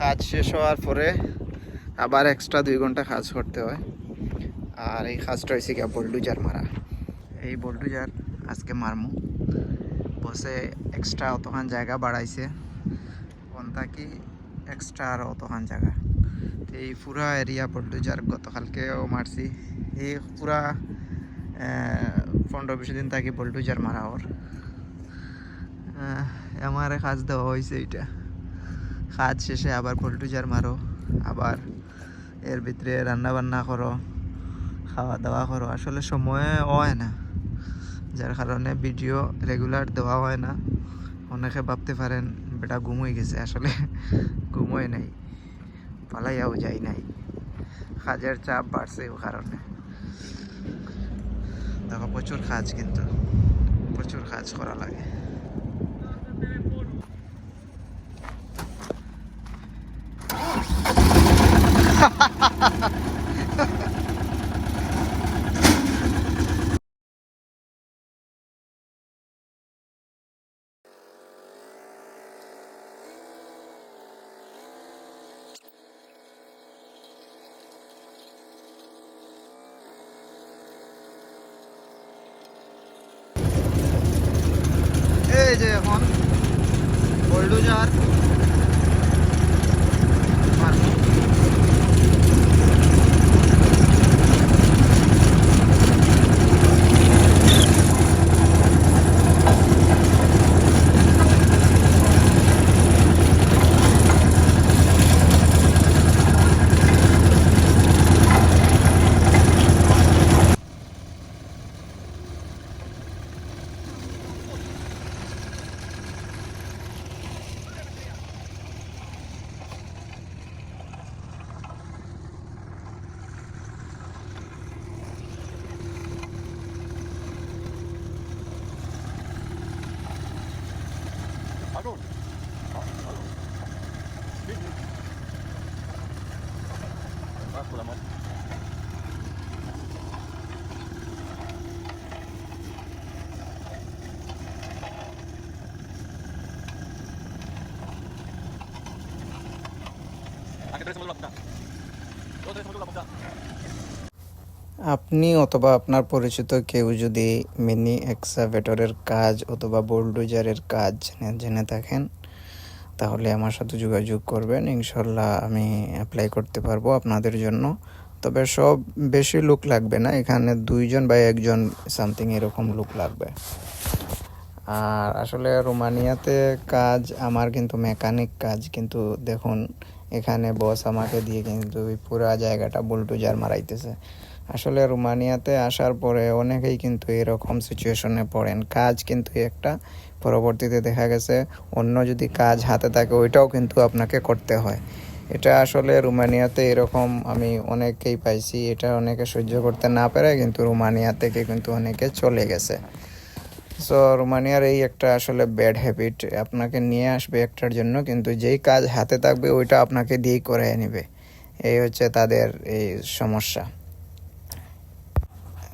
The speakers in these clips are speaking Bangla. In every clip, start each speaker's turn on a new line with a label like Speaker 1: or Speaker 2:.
Speaker 1: কাজ শেষ হওয়ার পরে আবার এক্সট্রা দুই ঘণ্টা কাজ করতে হয়। আর এই কাজটা হয়েছে গিয়া বোল্ডুজার মারা। এই বোল্ডুজার আজকে মারমু। বসে এক্সট্রা অতখান জায়গা বাড়াইছে। কোন থাকি এক্সট্রা আর অতখান জায়গা। এই পুরা এরিয়া বোল্ডুজার গতকালকেও মারছি। এই পুরা পনেরো বিশ দিন থাকি বোল্ডুজার মারা ওর। আমার আমারে কাজ দেওয়া হয়েছে এইটা। কাজ শেষে আবার পোল্টুজার মারো, আবার এর ভিতরে রান্না বান্না করো খাওয়া দাওয়া করো। আসলে সময় হয় না, যার কারণে ভিডিও রেগুলার দেওয়া হয় না। অনেকে ভাবতে পারেন, বেটা, ঘুম হয়ে গেছে। আসলে ঘুমোয় নাই, পালাইয়াও যাই নাই। কাজের চাপ বাড়ছে ও কারণে। দেখো, প্রচুর কাজ কিন্তু, প্রচুর কাজ করা লাগে। এই যে এখন bulldozer
Speaker 2: don't. Vas por la mano. Aquí tenés la punta. Yo tenés la punta.
Speaker 1: আপনি অথবা আপনার পরিচিত কেউ যদি মিনি এক্সাভেটরের কাজ অথবা বোল্ডোজারের কাজ জেনে- থাকেন, তাহলে আমার সাথে যোগাযোগ করবেন। ইনশাল্লাহ আমি অ্যাপ্লাই করতে পারব আপনাদের জন্য। তবে সব বেশি লোক লাগবে না, এখানে দুইজন বা একজন সামথিং এরকম লোক লাগবে। আর আসলে রোমানিয়াতে কাজ, আমার কিন্তু মেকানিক কাজ, কিন্তু দেখুন, এখানে বস আমাকে দিয়ে কিন্তু পুরা জায়গাটা বুলটুজার মারাইতেছে। আসলে রোমানিয়াতে আসার পরে অনেকেই কিন্তু এরকম সিচুয়েশনে পড়েন। কাজ কিন্তু একটা, পরবর্তীতে দেখা গেছে অন্য যদি কাজ হাতে থাকে, ওইটাও কিন্তু আপনাকে করতে হয়। এটা আসলে রোমানিয়াতে এরকম আমি অনেকেই পাইছি, এটা অনেকে সহ্য করতে না পারে কিন্তু রোমানিয়া থেকে কিন্তু অনেকে চলে গেছে। সো রোমানিয়ার এই একটা আসলে ব্যাড হ্যাবিট আপনাকে নিয়ে আসবে একটার জন্য, কিন্তু যেই কাজ হাতে থাকবে, ওইটা আপনাকে দিয়েই করে নেবে। এই হচ্ছে তাদের এই সমস্যা।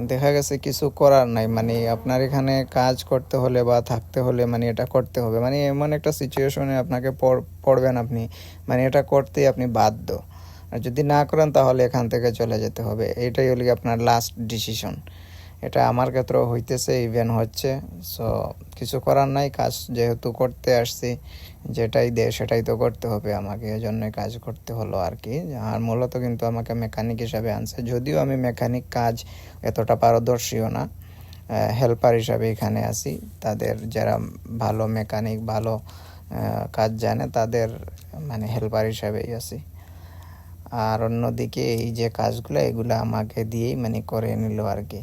Speaker 1: দেখা গেছে কিছু করার নাই। মানে আপনার এখানে কাজ করতে হলে বা থাকতে হলে মানে এটা করতে হবে। মানে এমন একটা সিচুয়েশনে আপনাকে পড়- পড়বেন আপনি। মানে এটা করতেই আপনি বাধ্য। আর যদি না করেন তাহলে এখান থেকে চলে যেতে হবে। এটাই হলো আপনার লাস্ট ডিসিশন এটা আমার ক্ষেত্রেও হইতেছে ইভেন হচ্ছে। সো কিছু করার নাই, কাজ যেহেতু করতে আসছি, যেটাই দেয় সেটাই তো করতে হবে আমাকে। এজন্যই কাজ করতে হলো আর কি। আর মূলত কিন্তু আমাকে মেকানিক হিসাবে আনছে। যদিও আমি মেকানিক কাজ এতটা পারদর্শীও না হেল্পার হিসাবে এখানে আছি। তাদের যারা ভালো মেকানিক ভালো কাজ জানে, তাদের মানে হেল্পার হিসাবেই আছি। আর অন্যদিকে এই যে কাজগুলো, এগুলো আমাকে দিয়েই মানে করে নিল আর কি।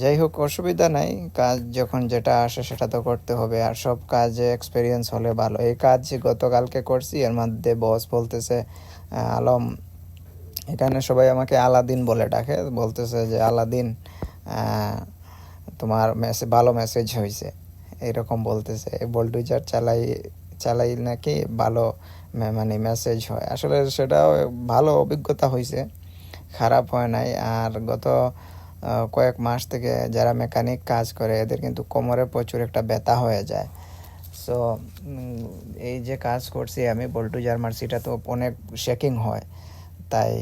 Speaker 1: যাই হোক অসুবিধা নাই। কাজ যখন যেটা আসে সেটা তো করতে হবে। আর সব কাজে এক্সপিরিয়েন্স হলে ভালো। এই কাজ গতকালকে করছি, এর মধ্যে বস বলতেছে আলম, এখানে সবাই আমাকে আলাদিন বলে ডাকে। বলতেছে যে, আলাদিন তোমার মেসেজ ভালো মেসেজ হয়েছে এরকম বলতেছে। বোল্ডুজার চালাই চালাই নাকি ভালো মানে মেসেজ হয়। আসলে সেটাও ভালো অভিজ্ঞতা হয়েছে খারাপ হয় নাই। আর গত কয়েক মাস থেকে যারা মেকানিক কাজ করে, এদের কিন্তু কোমরে প্রচুর একটা ব্যথা হয়ে যায়। সো এই যে কাজ করছি আমি, বল্টু জার্মার্সিটা তো অনেক শেকিং হয়। তাই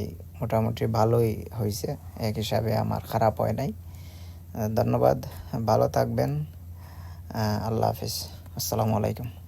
Speaker 1: মোটামুটি ভালোই হয়েছে এক হিসাবে আমার খারাপ হয় নাই। ধন্যবাদ। ভালো থাকবেন। আল্লাহ হাফিজ। আসসালামু আলাইকুম।